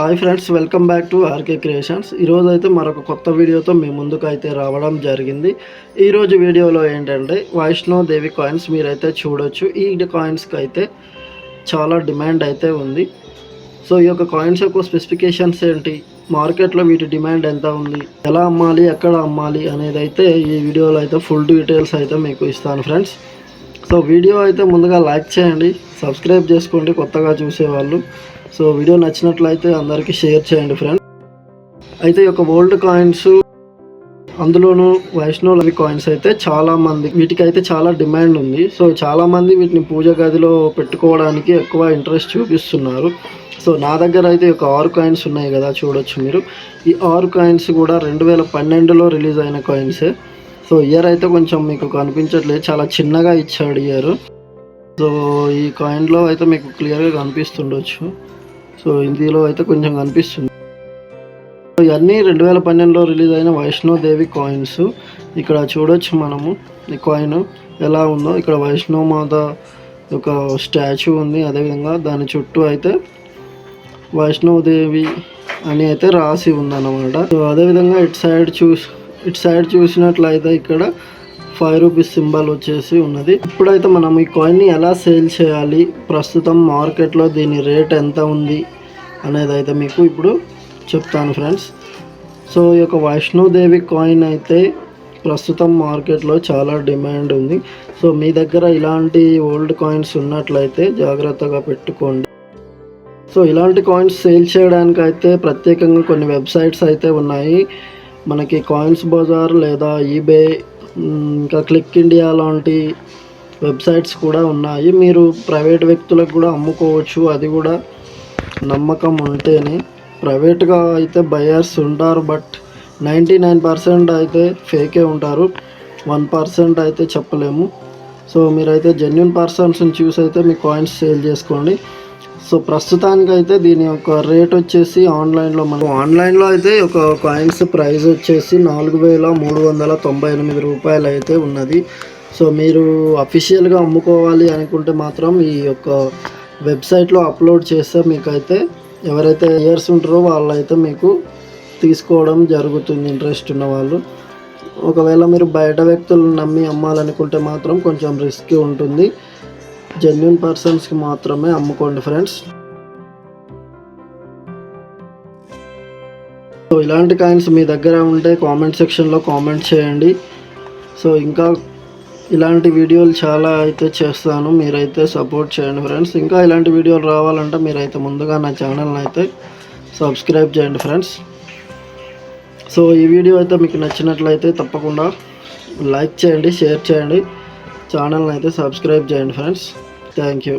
Hi friends welcome back to RK creations ఈరోజు అయితే మరొక కొత్త వీడియోతో మీ ముందుకు అయితే రావడం జరిగింది. ఈరోజు వీడియోలో ఏంటంటే వైష్ణోదేవి కాయిన్స్ మీరైతే చూడొచ్చు. ఈ కాయిన్స్కి అయితే చాలా డిమాండ్ అయితే ఉంది. సో ఈ యొక్క కాయిన్స్ యొక్క స్పెసిఫికేషన్స్ ఏంటి? మార్కెట్లో వీటి డిమాండ్ ఎంత ఉంది? ఎలా అమ్మాలి? ఎక్కడ అమ్మాలి? అనేది అయితే ఈ వీడియోలో అయితే ఫుల్ డీటెయిల్స్ అయితే మీకు ఇస్తాను ఫ్రెండ్స్ సో వీడియో అయితే ముందుగా లైక్ చేయండి సబ్స్క్రైబ్ చేసుకోండి కొత్తగా చూసేవాళ్ళు. సో వీడియో నచ్చినట్లయితే అందరికీ షేర్ చేయండి ఫ్రెండ్స్. అయితే ఈ యొక్క ఓల్డ్ కాయిన్స్ అందులోనూ వైష్ణవులవి కాయిన్స్ అయితే చాలామంది వీటికి అయితే చాలా డిమాండ్ ఉంది. సో చాలామంది వీటిని పూజ గదిలో పెట్టుకోవడానికి ఎక్కువ ఇంట్రెస్ట్ చూపిస్తున్నారు. సో నా దగ్గర అయితే ఒక ఆరు కాయిన్స్ ఉన్నాయి కదా చూడొచ్చు మీరు. ఈ ఆరు కాయిన్స్ కూడా రెండు వేల పన్నెండులో రిలీజ్ అయిన కాయిన్సే. సో ఇయర్ అయితే కొంచెం మీకు కనిపించట్లేదు. చాలా చిన్నగా ఇచ్చాడు ఇయర్ సో ఈ కాయిన్లో అయితే మీకు క్లియర్గా కనిపిస్తుండొచ్చు. సో ఇందులో అయితే కొంచెం కనిపిస్తుంది. ఇవన్నీ రెండు వేల పన్నెండులో రిలీజ్ అయిన వైష్ణోదేవి కాయిన్స్ ఇక్కడ చూడొచ్చు మనము ఈ కాయిన్ ఎలా ఉందో. ఇక్కడ వైష్ణవ్ మాత ఒక స్టాచ్యూ ఉంది. అదేవిధంగా దాని చుట్టూ అయితే వైష్ణోదేవి అని అయితే రాసి ఉందన్నమాట. సో అదేవిధంగా ఇటు సైడ్ చూసి ఇటు సైడ్ చూసినట్లయితే ఇక్కడ ఫైవ్ రూపీస్ సింబల్ వచ్చేసి ఉన్నది. ఇప్పుడైతే మనం ఈ కాయిన్ని ఎలా సేల్ చేయాలి? ప్రస్తుతం మార్కెట్లో దీని రేట్ ఎంత ఉంది అనేది అయితే మీకు ఇప్పుడు చెప్తాను ఫ్రెండ్స్. సో ఈ యొక్క వైష్ణోదేవి కాయిన్ అయితే ప్రస్తుతం మార్కెట్లో చాలా డిమాండ్ ఉంది. సో మీ దగ్గర ఇలాంటి ఓల్డ్ కాయిన్స్ ఉన్నట్లయితే జాగ్రత్తగా పెట్టుకోండి. సో ఇలాంటి కాయిన్స్ సేల్ చేయడానికి అయితే ప్రత్యేకంగా కొన్ని వెబ్సైట్స్ అయితే ఉన్నాయి. మనకి కాయిన్స్ బజార్ లేదా ఈబే ఇంకా క్లిక్ ఇండియా లాంటి వెబ్సైట్స్ కూడా ఉన్నాయి. మీరు ప్రైవేట్ వ్యక్తులకు కూడా అమ్ముకోవచ్చు. అది కూడా నమ్మకం ఉంటేనే. ప్రైవేట్గా అయితే బయర్స్ ఉంటారు బట్ నైంటీ నైన్ పర్సెంట్ అయితే ఫేకే ఉంటారు. వన్ పర్సెంట్ అయితే చెప్పలేము. సో మీరైతే జెన్యున్ పర్సన్స్ని చూసి అయితే మీ కాయిన్స్ సేల్ చేసుకోండి. సో ప్రస్తుతానికి అయితే దీని యొక్క రేట్ వచ్చేసి ఆన్లైన్లో మనం ఆన్లైన్లో అయితే ఒక కాయిన్స్ ప్రైస్ వచ్చేసి నాలుగు వేల మూడు వందల తొంభై ఎనిమిది రూపాయలు అయితే ఉన్నది. సో మీరు అఫీషియల్గా అమ్ముకోవాలి అనుకుంటే మాత్రం ఈ యొక్క వెబ్సైట్లో అప్లోడ్ చేస్తే మీకైతే ఎవరైతే ఇయర్స్ ఉంటారో వాళ్ళైతే మీకు తీసుకోవడం జరుగుతుంది ఇంట్రెస్ట్ ఉన్న వాళ్ళు. ఒకవేళ మీరు బయట వ్యక్తులను నమ్మి అమ్మాలనుకుంటే మాత్రం కొంచెం రిస్క్ ఉంటుంది. జెన్యున్ పర్సన్స్కి మాత్రమే అమ్ముకోండి ఫ్రెండ్స్ సో ఇలాంటి కాయిన్స్ మీ దగ్గర ఉంటే కామెంట్ సెక్షన్లో కామెంట్ చేయండి. సో ఇంకా ఇలాంటి వీడియోలు చాలా అయితే చేస్తాను. మీరైతే సపోర్ట్ చేయండి ఫ్రెండ్స్ ఇంకా ఇలాంటి వీడియోలు రావాలంటే మీరైతే ముందుగా నా ఛానల్ని అయితే సబ్స్క్రైబ్ చేయండి ఫ్రెండ్స్ సో ఈ వీడియో అయితే మీకు నచ్చినట్లయితే తప్పకుండా లైక్ చేయండి షేర్ చేయండి. ఛానల్ని అయితే సబ్స్క్రైబ్ చేయండి ఫ్రెండ్స్. Thank you.